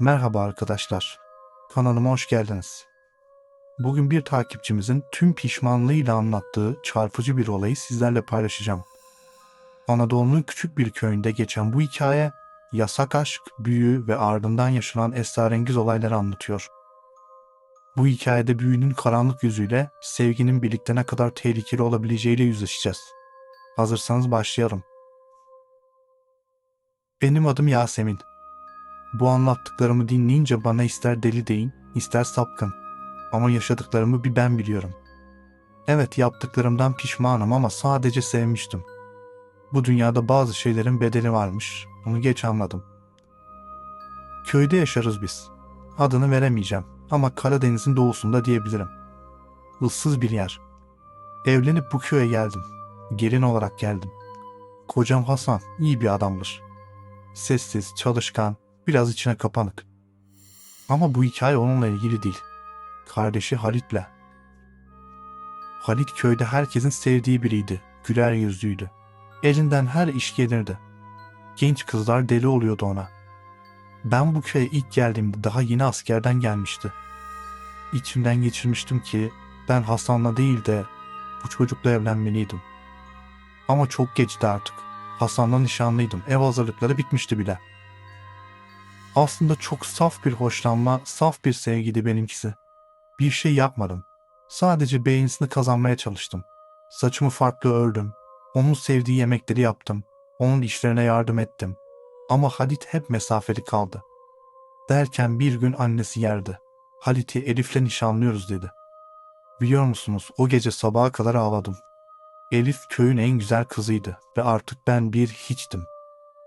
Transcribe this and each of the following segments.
Merhaba arkadaşlar. Kanalıma hoş geldiniz. Bugün bir takipçimizin tüm pişmanlığıyla anlattığı çarpıcı bir olayı sizlerle paylaşacağım. Anadolu'nun küçük bir köyünde geçen bu hikaye yasak aşk, büyü ve ardından yaşanan esrarengiz olayları anlatıyor. Bu hikayede büyünün karanlık yüzüyle sevginin birlikte ne kadar tehlikeli olabileceğiyle yüzleşeceğiz. Hazırsanız başlayalım. Benim adım Yasemin. Bu anlattıklarımı dinleyince bana ister deli deyin, ister sapkın. Ama yaşadıklarımı bir ben biliyorum. Evet yaptıklarımdan pişmanım ama sadece sevmiştim. Bu dünyada bazı şeylerin bedeli varmış. Onu geç anladım. Köyde yaşarız biz. Adını veremeyeceğim ama Karadeniz'in doğusunda diyebilirim. Issız bir yer. Evlenip bu köye geldim. Gelin olarak geldim. Kocam Hasan iyi bir adamdır. Sessiz, çalışkan, biraz içine kapanık. Ama bu hikaye onunla ilgili değil. Kardeşi Halit'le. Halit köyde herkesin sevdiği biriydi. Güler yüzlüydü. Elinden her iş gelirdi. Genç kızlar deli oluyordu ona. Ben bu köye ilk geldiğimde daha yeni askerden gelmişti. İçimden geçirmiştim ki ben Hasan'la değil de bu çocukla evlenmeliydim. Ama çok geçti artık. Hasan'la nişanlıydım. Ev hazırlıkları bitmişti bile. Aslında çok saf bir hoşlanma, saf bir sevgiydi benimkisi. Bir şey yapmadım. Sadece beğenisini kazanmaya çalıştım. Saçımı farklı ördüm. Onun sevdiği yemekleri yaptım. Onun işlerine yardım ettim. Ama Halit hep mesafeli kaldı. Derken bir gün annesi yerdi. Halit'i Elif'le nişanlıyoruz dedi. Biliyor musunuz o gece sabaha kadar ağladım. Elif köyün en güzel kızıydı ve artık ben bir hiçtim.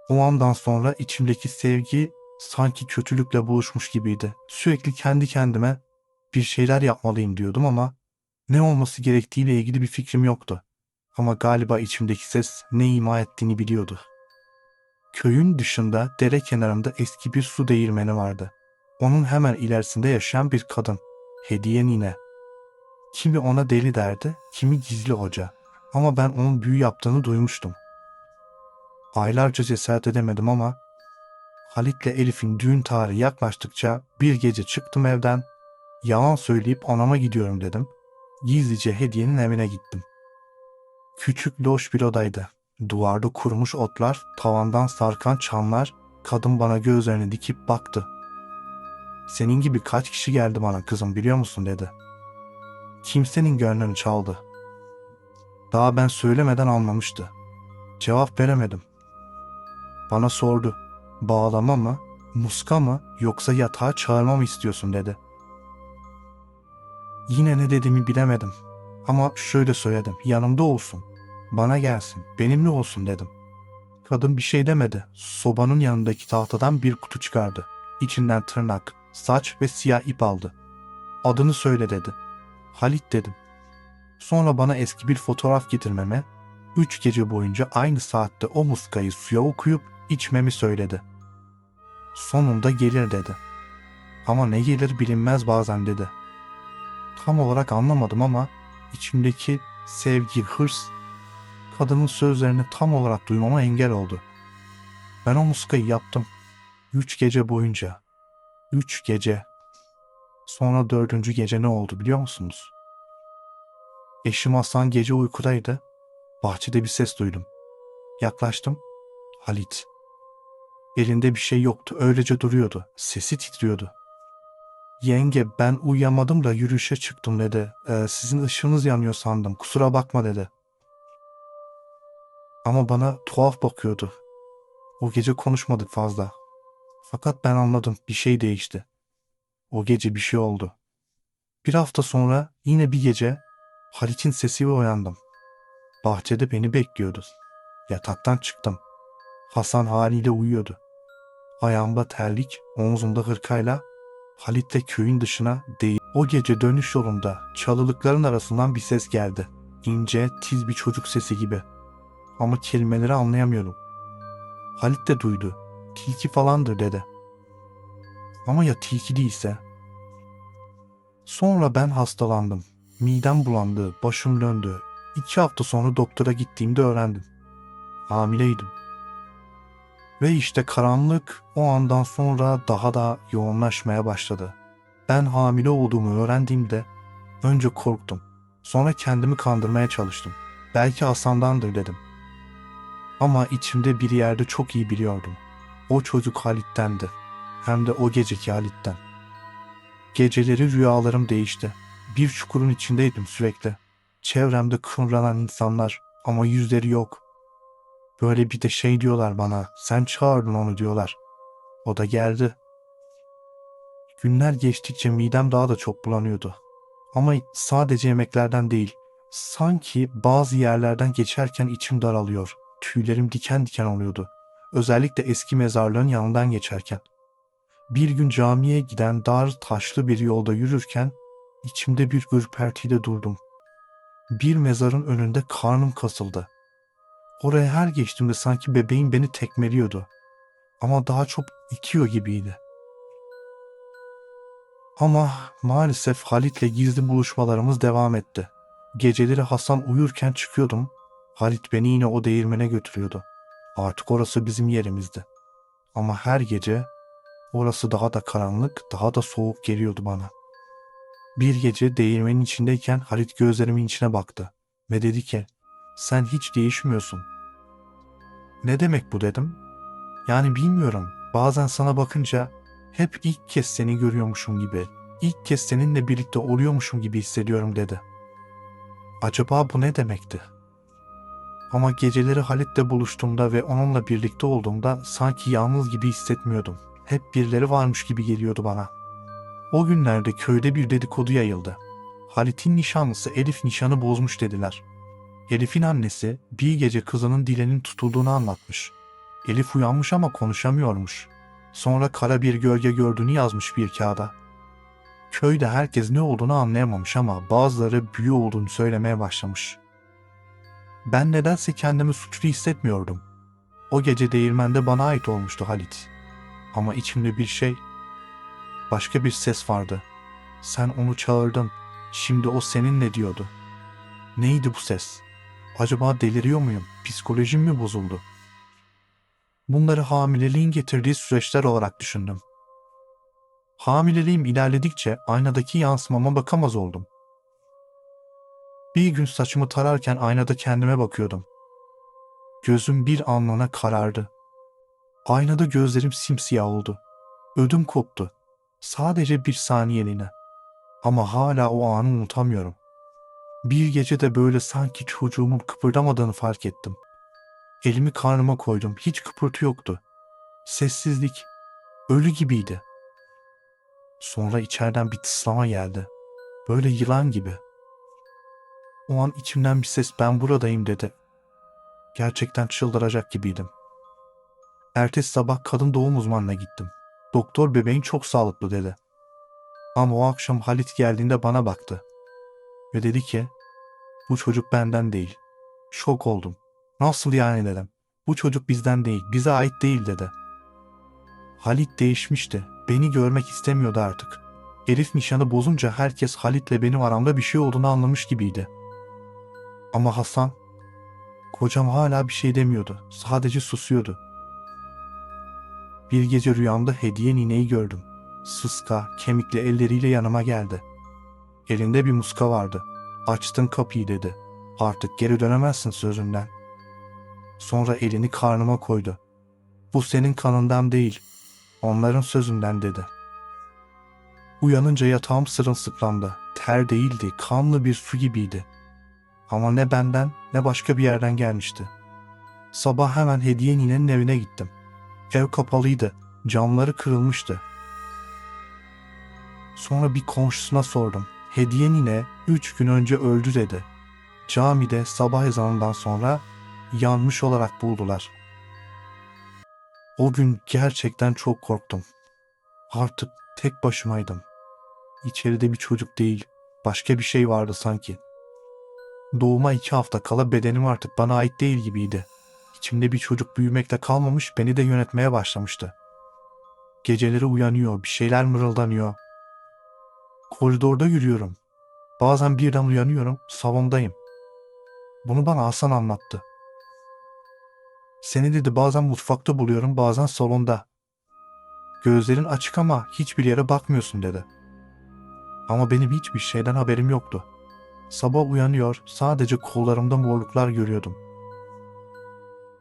O andan sonra içimdeki sevgi sanki kötülükle buluşmuş gibiydi. Sürekli kendi kendime bir şeyler yapmalıyım diyordum ama ne olması gerektiğiyle ilgili bir fikrim yoktu. Ama galiba içimdeki ses ne ima ettiğini biliyordu. Köyün dışında dere kenarında eski bir su değirmeni vardı. Onun hemen ilerisinde yaşayan bir kadın. Hediye nine. Kimi ona deli derdi, kimi gizli hoca. Ama ben onun büyü yaptığını duymuştum. Aylarca cesaret edemedim ama Halit'le Elif'in düğün tarihi yaklaştıkça bir gece çıktım evden. Yalan söyleyip anama gidiyorum dedim. Gizlice hediyenin evine gittim. Küçük loş bir odaydı. Duvarda kurumuş otlar, tavandan sarkan çanlar, kadın bana gözlerini dikip baktı. Senin gibi kaç kişi geldi bana kızım biliyor musun dedi. Kimsenin gönlünü çaldı. Daha ben söylemeden anlamıştı. Cevap veremedim. Bana sordu. Bağlama mı, muska mı yoksa yatağa çağırma mı istiyorsun dedi. Yine ne dediğimi bilemedim. Ama şöyle söyledim. Yanımda olsun. Bana gelsin. Benimle olsun dedim. Kadın bir şey demedi. Sobanın yanındaki tahtadan bir kutu çıkardı. İçinden tırnak, saç ve siyah ip aldı. Adını söyle dedi. Halit dedim. Sonra bana eski bir fotoğraf getirmeme, üç gece boyunca aynı saatte o muskayı suya okuyup içmemi söyledi. Sonunda gelir dedi. Ama ne gelir bilinmez bazen dedi. Tam olarak anlamadım ama içimdeki sevgi, hırs kadının sözlerini tam olarak duymama engel oldu. Ben o muskayı yaptım. Üç gece boyunca. Üç gece. Sonra dördüncü gece ne oldu biliyor musunuz? Eşim Hasan gece uykudaydı. Bahçede bir ses duydum. Yaklaştım. Halit. Elinde bir şey yoktu. Öylece duruyordu. Sesi titriyordu. Yenge ben uyuyamadım da yürüyüşe çıktım dedi. "Ee, sizin ışığınız yanıyor sandım. Kusura bakma dedi. Ama bana tuhaf bakıyordu. O gece konuşmadık fazla. Fakat ben anladım bir şey değişti. O gece bir şey oldu. Bir hafta sonra yine bir gece Halit'in sesiyle uyandım. Bahçede beni bekliyordu. Yataktan çıktım. Hasan haliyle uyuyordu. Ayağımda terlik, omzumda hırkayla Halit'le köyün dışına değil. O gece dönüş yolunda çalılıkların arasından bir ses geldi. İnce, tiz bir çocuk sesi gibi. Ama kelimeleri anlayamıyorum. Halit de duydu. Tilki falandır dedi. Ama ya tilki değilse? Sonra ben hastalandım. Midem bulandı, başım döndü. İki hafta sonra doktora gittiğimde öğrendim. Hamileydim. Ve işte karanlık o andan sonra daha da yoğunlaşmaya başladı. Ben hamile olduğumu öğrendiğimde önce korktum. Sonra kendimi kandırmaya çalıştım. Belki Hasan'dandır dedim. Ama içimde bir yerde çok iyi biliyordum. O çocuk Halit'tendi. Hem de o geceki Halit'ten. Geceleri rüyalarım değişti. Bir çukurun içindeydim sürekli. Çevremde kıvranan insanlar ama yüzleri yok. Böyle bir de şey diyorlar bana, sen çağırdın onu diyorlar. O da geldi. Günler geçtikçe midem daha da çok bulanıyordu. Ama sadece yemeklerden değil, sanki bazı yerlerden geçerken içim daralıyor. Tüylerim diken diken oluyordu. Özellikle eski mezarlığın yanından geçerken. Bir gün camiye giden dar taşlı bir yolda yürürken içimde bir ürpertiyle durdum. Bir mezarın önünde karnım kasıldı. Oraya her geçtiğimde sanki bebeğim beni tekmeliyordu. Ama daha çok itiyor gibiydi. Ama maalesef Halit'le gizli buluşmalarımız devam etti. Geceleri Hasan uyurken çıkıyordum. Halit beni yine o değirmene götürüyordu. Artık orası bizim yerimizdi. Ama her gece orası daha da karanlık, daha da soğuk geliyordu bana. Bir gece değirmenin içindeyken Halit gözlerimin içine baktı ve dedi ki sen hiç değişmiyorsun. Ne demek bu dedim. Yani bilmiyorum. Bazen sana bakınca hep ilk kez seni görüyormuşum gibi, ilk kez seninle birlikte oluyormuşum gibi hissediyorum dedi. Acaba bu ne demekti? Ama geceleri Halit'le buluştuğumda ve onunla birlikte olduğumda sanki yalnız gibi hissetmiyordum. Hep birileri varmış gibi geliyordu bana. O günlerde köyde bir dedikodu yayıldı. Halit'in nişanlısı Elif nişanı bozmuş dediler. Elif'in annesi bir gece kızının dilenin tutulduğunu anlatmış. Elif uyanmış ama konuşamıyormuş. Sonra kara bir gölge gördüğünü yazmış bir kağıda. Köyde herkes ne olduğunu anlayamamış ama bazıları büyü olduğunu söylemeye başlamış. Ben nedense kendimi suçlu hissetmiyordum. O gece değirmende bana ait olmuştu Halit. Ama içimde bir şey, başka bir ses vardı. Sen onu çağırdın, şimdi o seninle diyordu. Neydi bu ses? Acaba deliriyor muyum? Psikolojim mi bozuldu? Bunları hamileliğin getirdiği süreçler olarak düşündüm. Hamileliğim ilerledikçe aynadaki yansımama bakamaz oldum. Bir gün saçımı tararken aynada kendime bakıyordum. Gözüm bir anlığına karardı. Aynada gözlerim simsiyah oldu. Ödüm koptu. Sadece bir saniyeliğine. Ama hala o anı unutamıyorum. Bir gece de böyle sanki çocuğumun kıpırdamadığını fark ettim. Elimi karnıma koydum. Hiç kıpırtı yoktu. Sessizlik. Ölü gibiydi. Sonra içeriden bir tıslama geldi. Böyle yılan gibi. O an içimden bir ses ben buradayım dedi. Gerçekten çıldıracak gibiydim. Ertesi sabah kadın doğum uzmanına gittim. Doktor bebeğin çok sağlıklı dedi. Ama o akşam Halit geldiğinde bana baktı. Ve dedi ki bu çocuk benden değil. Şok oldum. Nasıl yani dedim. Bu çocuk bizden değil, bize ait değil dedi. Halit değişmişti. Beni görmek istemiyordu artık. Elif nişanı bozunca herkes Halit'le benim aramda bir şey olduğunu anlamış gibiydi. Ama Hasan, kocam hala bir şey demiyordu. Sadece susuyordu. Bir gece rüyamda hediye nineyi gördüm. Sıska, kemikli elleriyle yanıma geldi. Elinde bir muska vardı. Açtın kapıyı dedi. Artık geri dönemezsin sözünden. Sonra elini karnıma koydu. Bu senin kanından değil, onların sözünden dedi. Uyanınca yatağım sırılsıklandı. Ter değildi, kanlı bir su gibiydi. Ama ne benden ne başka bir yerden gelmişti. Sabah hemen hediye ninenin evine gittim. Ev kapalıydı, camları kırılmıştı. Sonra bir komşusuna sordum. Hediye nine üç gün önce öldü dedi. Camide sabah ezanından sonra yanmış olarak buldular. O gün gerçekten çok korktum. Artık tek başımaydım. İçeride bir çocuk değil, başka bir şey vardı sanki. Doğuma iki hafta kala bedenim artık bana ait değil gibiydi. İçimde bir çocuk büyümekle kalmamış beni de yönetmeye başlamıştı. Geceleri uyanıyor, bir şeyler mırıldanıyor. Koridorda yürüyorum. Bazen birden uyanıyorum, salondayım. Bunu bana Hasan anlattı. Seni dedi bazen mutfakta buluyorum bazen salonda. Gözlerin açık ama hiçbir yere bakmıyorsun dedi. Ama benim hiçbir şeyden haberim yoktu. Sabah uyanıyor sadece kollarımda morluklar görüyordum.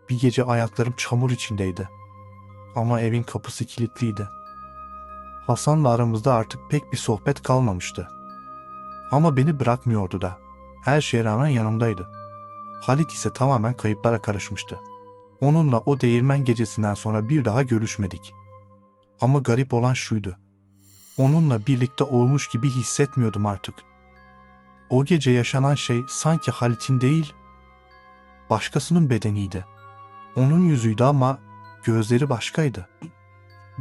Bir gece ayaklarım çamur içindeydi. Ama evin kapısı kilitliydi. Hasan'la aramızda artık pek bir sohbet kalmamıştı. Ama beni bırakmıyordu da. Her şeye rağmen yanımdaydı. Halit ise tamamen kayıplara karışmıştı. Onunla o değirmen gecesinden sonra bir daha görüşmedik. Ama garip olan şuydu. Onunla birlikte olmuş gibi hissetmiyordum artık. O gece yaşanan şey sanki Halit'in değil, başkasının bedeniydi. Onun yüzüydü ama gözleri başkaydı.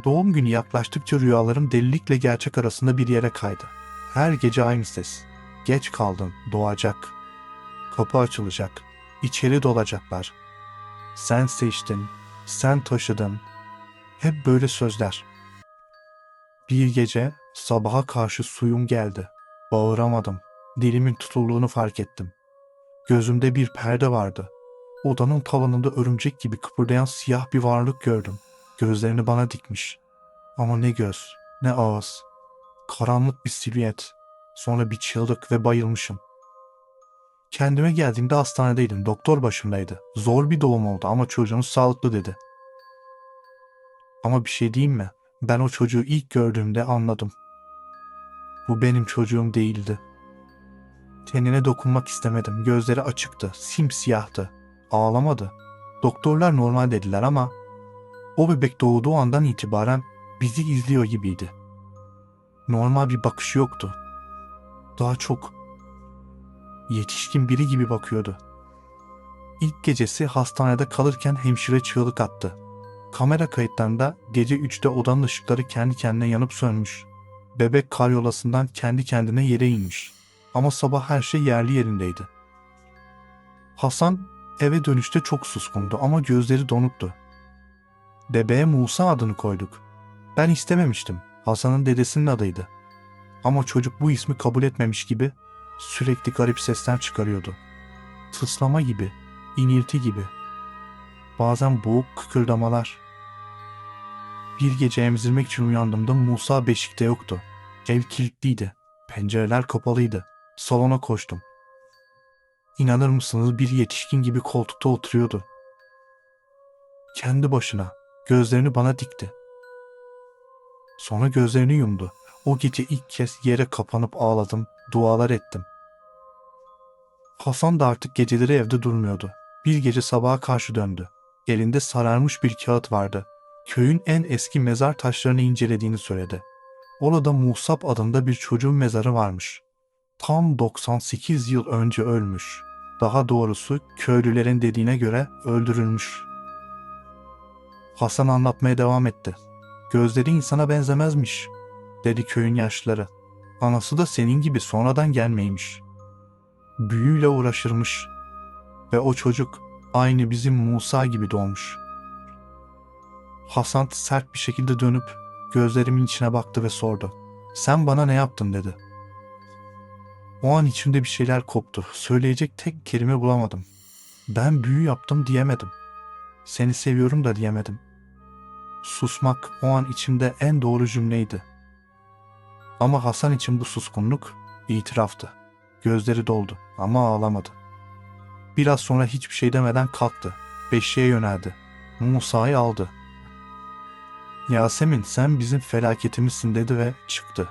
Doğum günü yaklaştıkça rüyalarım delilikle gerçek arasında bir yere kaydı. Her gece aynı ses. Geç kaldın, doğacak. Kapı açılacak. İçeri dolacaklar. Sen seçtin, sen taşıdın. Hep böyle sözler. Bir gece sabaha karşı suyum geldi. Bağıramadım. Dilimin tutulduğunu fark ettim. Gözümde bir perde vardı. Odanın tavanında örümcek gibi kıpırdayan siyah bir varlık gördüm. Gözlerini bana dikmiş. Ama ne göz, ne ağız. Karanlık bir silüet. Sonra bir çığlık ve bayılmışım. Kendime geldiğimde hastanedeydim. Doktor başımdaydı. Zor bir doğum oldu ama çocuğunuz sağlıklı dedi. Ama bir şey diyeyim mi? Ben o çocuğu ilk gördüğümde anladım. Bu benim çocuğum değildi. Tenine dokunmak istemedim. Gözleri açıktı, simsiyahtı. Ağlamadı. Doktorlar normal dediler ama o bebek doğduğu andan itibaren bizi izliyor gibiydi. Normal bir bakışı yoktu. Daha çok yetişkin biri gibi bakıyordu. İlk gecesi hastanede kalırken hemşire çığlık attı. Kamera kayıtlarında gece 3'te odanın ışıkları kendi kendine yanıp sönmüş. Bebek karyolasından kendi kendine yere inmiş. Ama sabah her şey yerli yerindeydi. Hasan eve dönüşte çok suskundu ama gözleri donuktu. Bebeğe Musa adını koyduk. Ben istememiştim. Hasan'ın dedesinin adıydı. Ama çocuk bu ismi kabul etmemiş gibi sürekli garip sesler çıkarıyordu. Tıslama gibi, inilti gibi. Bazen boğuk kıkırdamalar. Bir gece emzirmek için uyandığımda Musa beşikte yoktu. Ev kilitliydi. Pencereler kapalıydı. Salona koştum. İnanır mısınız bir yetişkin gibi koltukta oturuyordu. Kendi başına gözlerini bana dikti. Sonra gözlerini yumdu. O gece ilk kez yere kapanıp ağladım, dualar ettim. Hasan da artık geceleri evde durmuyordu. Bir gece sabaha karşı döndü. Elinde sararmış bir kağıt vardı. Köyün en eski mezar taşlarını incelediğini söyledi. Orada Musab adında bir çocuğun mezarı varmış. Tam 98 yıl önce ölmüş. Daha doğrusu köylülerin dediğine göre öldürülmüş. Hasan anlatmaya devam etti. Gözleri insana benzemezmiş, dedi köyün yaşlıları. Anası da senin gibi sonradan gelmeymiş. Büyüyle uğraşırmış. Ve o çocuk aynı bizim Musa gibi doğmuş. Hasan sert bir şekilde dönüp gözlerimin içine baktı ve sordu. Sen bana ne yaptın dedi. O an içimde bir şeyler koptu. Söyleyecek tek kelime bulamadım. Ben büyü yaptım diyemedim. Seni seviyorum da diyemedim. Susmak o an içimde en doğru cümleydi. Ama Hasan için bu suskunluk itiraftı. Gözleri doldu ama ağlamadı. Biraz sonra hiçbir şey demeden kalktı. Beşiğe yöneldi. Musa'yı aldı. Yasemin sen bizim felaketimizsin dedi ve çıktı.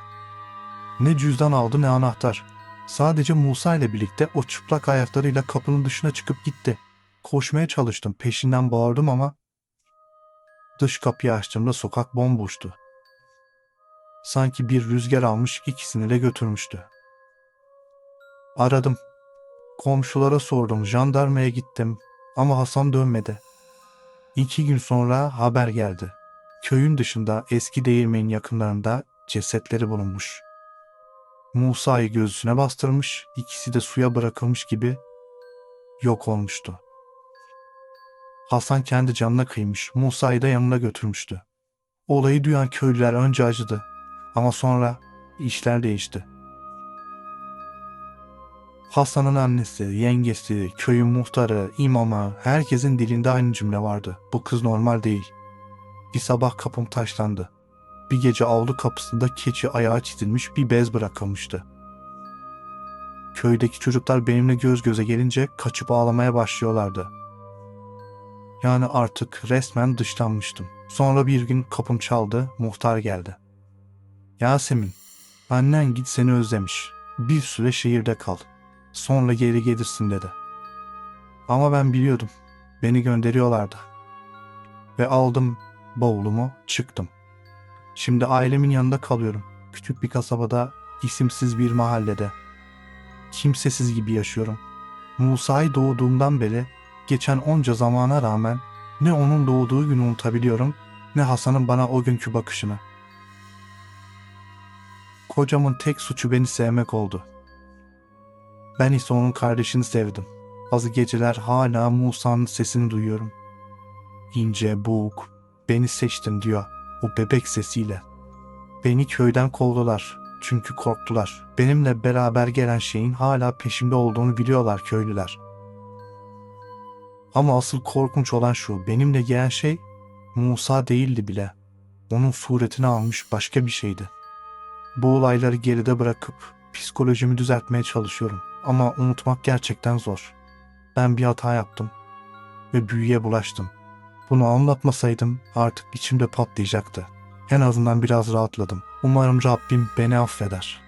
Ne cüzdan aldı ne anahtar. Sadece Musa ile birlikte o çıplak ayaklarıyla kapının dışına çıkıp gitti. Koşmaya çalıştım peşinden bağırdım ama dış kapıyı açtığımda sokak bomboştu. Sanki bir rüzgar almış ikisini de götürmüştü. Aradım. Komşulara sordum, jandarmaya gittim ama Hasan dönmedi. İki gün sonra haber geldi. Köyün dışında eski değirmenin yakınlarında cesetleri bulunmuş. Musa'yı göğsüne bastırmış, ikisi de suya bırakılmış gibi yok olmuştu. Hasan kendi canına kıymış, Musa'yı da yanına götürmüştü. Olayı duyan köylüler önce acıdı ama sonra işler değişti. Hasan'ın annesi, yengesi, köyün muhtarı, imamı, herkesin dilinde aynı cümle vardı. Bu kız normal değil. Bir sabah kapım taşlandı. Bir gece avlu kapısında keçi ayağı çizilmiş bir bez bırakılmıştı. Köydeki çocuklar benimle göz göze gelince kaçıp ağlamaya başlıyorlardı. Yani artık resmen dışlanmıştım. Sonra bir gün kapım çaldı, muhtar geldi. Yasemin, annen git seni özlemiş. Bir süre şehirde kal. Sonra geri gelirsin dedi. Ama ben biliyordum. Beni gönderiyorlardı. Ve aldım bavulumu çıktım. Şimdi ailemin yanında kalıyorum. Küçük bir kasabada, isimsiz bir mahallede. Kimsesiz gibi yaşıyorum. Musa'yı doğduğumdan beri geçen onca zamana rağmen ne onun doğduğu günü unutabiliyorum ne Hasan'ın bana o günkü bakışını. Kocamın tek suçu beni sevmek oldu. Ben ise onun kardeşini sevdim. Bazı geceler hala Musa'nın sesini duyuyorum. İnce, boğuk, beni seçtin diyor o bebek sesiyle. Beni köyden kovdular çünkü korktular. Benimle beraber gelen şeyin hala peşimde olduğunu biliyorlar köylüler. Ama asıl korkunç olan şu, benimle gelen şey Musa değildi bile. Onun suretini almış başka bir şeydi. Bu olayları geride bırakıp psikolojimi düzeltmeye çalışıyorum. Ama unutmak gerçekten zor. Ben bir hata yaptım ve büyüye bulaştım. Bunu anlatmasaydım artık içimde patlayacaktı. En azından biraz rahatladım. Umarım Rabbim beni affeder.